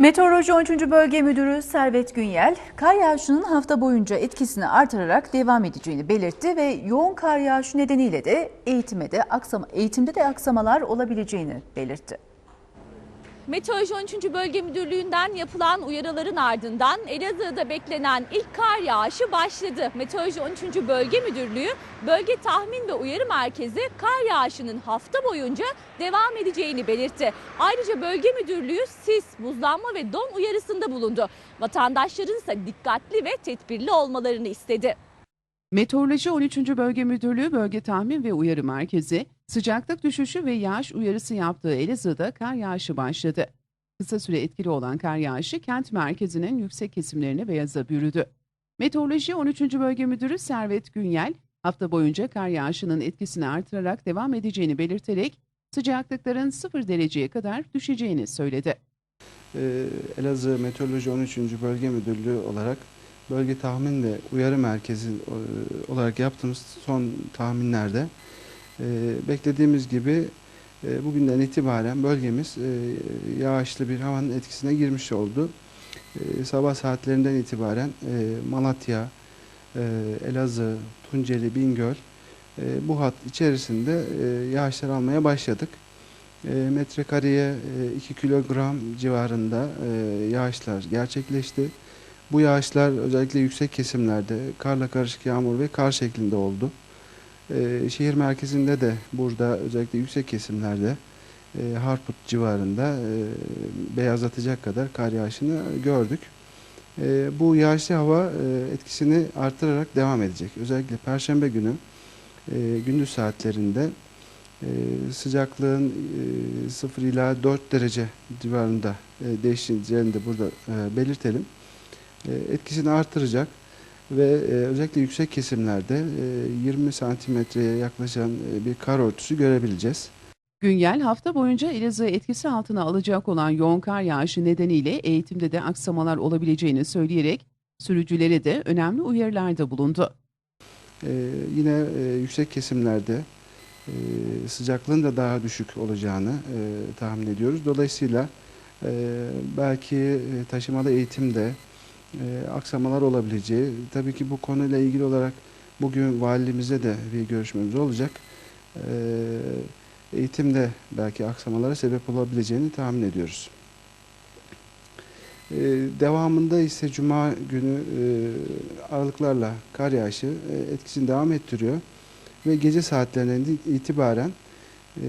Meteoroloji 13. Bölge Müdürü Servet Günyel, kar yağışının hafta boyunca etkisini artırarak devam edeceğini belirtti ve yoğun kar yağışı nedeniyle de eğitime de aksama, eğitimde de aksamalar olabileceğini belirtti. Meteoroloji 13. Bölge Müdürlüğü'nden yapılan uyarıların ardından Elazığ'da beklenen ilk kar yağışı başladı. Meteoroloji 13. Bölge Müdürlüğü Bölge Tahmin ve Uyarı Merkezi kar yağışının hafta boyunca devam edeceğini belirtti. Ayrıca Bölge Müdürlüğü sis, buzlanma ve don uyarısında bulundu. Vatandaşların ise dikkatli ve tedbirli olmalarını istedi. Meteoroloji 13. Bölge Müdürlüğü Bölge Tahmin ve Uyarı Merkezi, sıcaklık düşüşü ve yağış uyarısı yaptığı Elazığ'da kar yağışı başladı. Kısa süre etkili olan kar yağışı kent merkezinin yüksek kesimlerine beyaza bürüdü. Meteoroloji 13. Bölge Müdürü Servet Günyel, hafta boyunca kar yağışının etkisini artırarak devam edeceğini belirterek sıcaklıkların 0 dereceye kadar düşeceğini söyledi. Ee, Elazığ Meteoroloji 13. Bölge Müdürlüğü olarak bölge tahmin ve uyarı merkezi e, olarak yaptığımız son tahminlerde e, beklediğimiz gibi e, bugünden itibaren bölgemiz e, yağışlı bir havanın etkisine girmiş oldu. E, Sabah saatlerinden itibaren e, Malatya, Elazığ, Tunceli, Bingöl bu hat içerisinde yağışlar almaya başladık. Metrekareye e, 2 kilogram civarında yağışlar gerçekleşti. Bu yağışlar özellikle yüksek kesimlerde karla karışık yağmur ve kar şeklinde oldu. E, Şehir merkezinde de burada özellikle yüksek kesimlerde e, Harput civarında e, beyazlatacak kadar kar yağışını gördük. E, Bu yağışlı hava e, etkisini artırarak devam edecek. Özellikle Perşembe günü e, gündüz saatlerinde ee, sıcaklığın e, 0 ila 4 derece civarında e, değişeceğini de burada e, belirtelim. E, etkisini artıracak ve e, özellikle yüksek kesimlerde e, 20 santimetreye yaklaşan e, bir kar örtüsü görebileceğiz. Güngel hafta boyunca Elazığ etkisi altına alacak olan yoğun kar yağışı nedeniyle eğitimde de aksamalar olabileceğini söyleyerek sürücülere de önemli uyarılarda bulundu. E, yine e, yüksek kesimlerde e, sıcaklığın da daha düşük olacağını e, tahmin ediyoruz. Dolayısıyla e, belki e, taşımalı eğitimde e, aksamalar olabileceği, tabii ki bu konuyla ilgili olarak bugün valimize de bir görüşmemiz olacak. E, eğitimde belki aksamalara sebep olabileceğini tahmin ediyoruz. E, devamında ise Cuma günü e, aralıklarla kar yağışı e, etkisini devam ettiriyor ve gece saatlerinden itibaren e,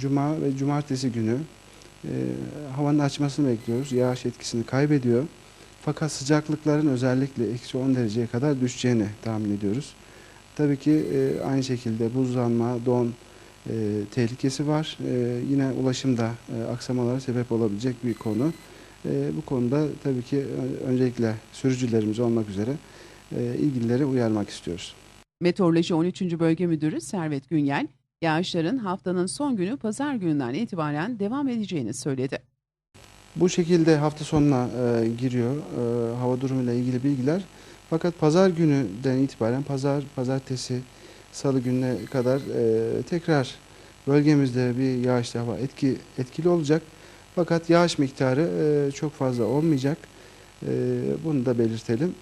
Cuma ve Cumartesi günü e, havanın açmasını bekliyoruz. Yağış etkisini kaybediyor. Fakat sıcaklıkların özellikle eksi 10 dereceye kadar düşeceğini tahmin ediyoruz. Tabii ki e, aynı şekilde buzlanma, don e, tehlikesi var. E, yine ulaşımda e, aksamalara sebep olabilecek bir konu. E, bu konuda tabii ki ö- öncelikle sürücülerimiz olmak üzere e, ilgilileri uyarmak istiyoruz. Meteoroloji 13. Bölge Müdürü Servet Günyel, yağışların haftanın son günü pazar gününden itibaren devam edeceğini söyledi. Bu şekilde hafta sonuna e, giriyor e, hava durumuyla ilgili bilgiler. Fakat pazar gününden itibaren pazar, pazartesi, salı gününe kadar e, tekrar bölgemizde bir yağışlı hava etki etkili olacak. Fakat yağış miktarı e, çok fazla olmayacak. E, bunu da belirtelim.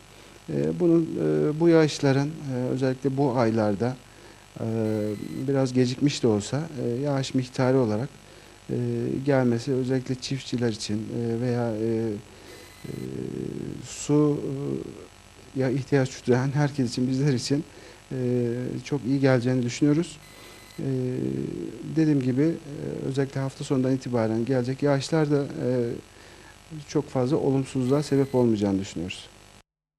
E, bunun e, bu yağışların e, özellikle bu aylarda e, biraz gecikmiş de olsa e, yağış miktarı olarak e, gelmesi özellikle çiftçiler için e, veya e, e, su e, ya ihtiyaç duyan herkes için bizler için e, çok iyi geleceğini düşünüyoruz. E, dediğim gibi e, özellikle hafta sonundan itibaren gelecek yağışlar da e, çok fazla olumsuzluğa sebep olmayacağını düşünüyoruz.